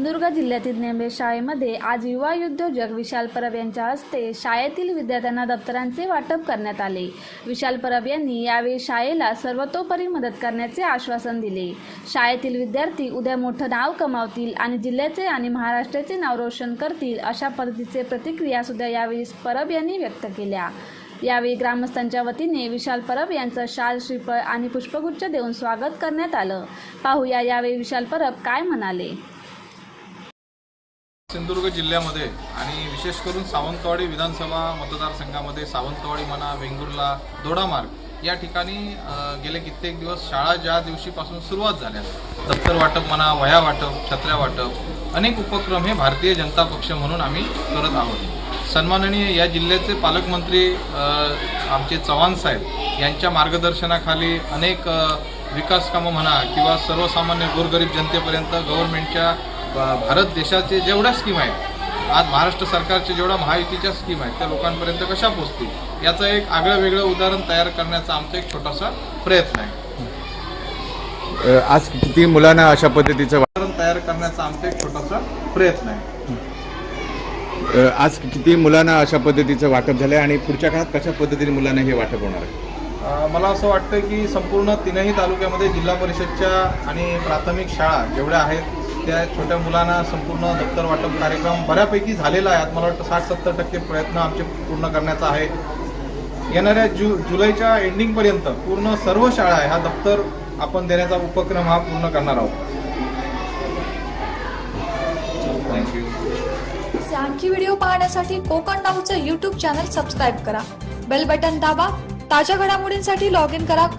सिंधुदुर्ग जिल्ह्यातील नेंबे शाळेमध्ये आज युवा उद्योजक विशाल परब यांच्या हस्ते शाळेतील विद्यार्थ्यांना दप्तरांचे वाटप करण्यात आले. विशाल परब यांनी यावेळी शाळेला सर्वतोपरी मदत करण्याचे आश्वासन दिले. शाळेतील विद्यार्थी उद्या मोठं नाव कमावतील आणि जिल्ह्याचे आणि महाराष्ट्राचे नाव रोशन करतील अशा पद्धतीचे प्रतिक्रिया सुद्धा यावेळी परब यांनी व्यक्त केल्या. यावेळी ग्रामस्थांच्या वतीने विशाल परब यांचं शाल श्रीफळ आणि पुष्पगुच्छ देऊन स्वागत करण्यात आलं. पाहूया यावेळी विशाल परब काय म्हणाले. सिंधुदुर्ग जिल्ह्यामध्ये आणि विशेष करून सावंतवाडी विधानसभा मतदारसंघामध्ये सावंतवाडी म्हणा वेंगुर्ला दोडामार्ग या ठिकाणी गेले कित्येक दिवस शाळा ज्या दिवशीपासून सुरुवात झाल्या दप्तर वाटप म्हणा वह्या वाटप छत्र्या वाटप अनेक उपक्रम हे भारतीय जनता पक्ष म्हणून आम्ही करत आहोत. सन्माननीय या जिल्ह्याचे पालकमंत्री आमचे चव्हाण साहेब यांच्या मार्गदर्शनाखाली अनेक अ, विकास कामं म्हणा किंवा सर्वसामान्य गोरगरीब जनतेपर्यंत गव्हर्नमेंटच्या भारत देशाचे जेवढ्या स्कीम आहेत आज महाराष्ट्र सरकारच्या जेवढ्या महायुतीच्या स्कीम आहेत त्या लोकांपर्यंत कशा पोहोचतील याचं एक आगळं वेगळं उदाहरण तयार करण्याचा आमचा एक छोटासा प्रयत्न आहे. आज किती मुलांना अशा पद्धतीचं वा- उदाहरण तयार करण्याचा आमचा एक छोटासा प्रयत्न आहे. आज किती मुलांना अशा पद्धतीचं वाटप झालं आणि पुढच्या काळात कशा पद्धतीने मुलांना हे वाटप होणार आहे? मला असं वाटतं की संपूर्ण तीनही तालुक्यामध्ये जिल्हा परिषदच्या आणि प्राथमिक शाळा जेवढ्या आहेत त्या छोट्या मुलांना संपूर्ण दप्तर वाटप कार्यक्रम बऱ्यापैकी झालेला आहे. आज मला वाटतं साठ सत्तर टक्के प्रयत्न आमचे पूर्ण करण्याचा आहे. येणाऱ्या जु जुलैच्या एंडिंगपर्यंत पूर्ण सर्व शाळा ह्या दप्तर आपण देण्याचा उपक्रम हा पूर्ण करणार आहोत. थँक्यू आणखी व्हिडिओ पाहण्यासाठी कोकण नाऊचं यूट्यूब चॅनल सबस्क्राईब करा. बेल बटन दाबा. ताज्या घडामोडींसाठी लॉग इन करा.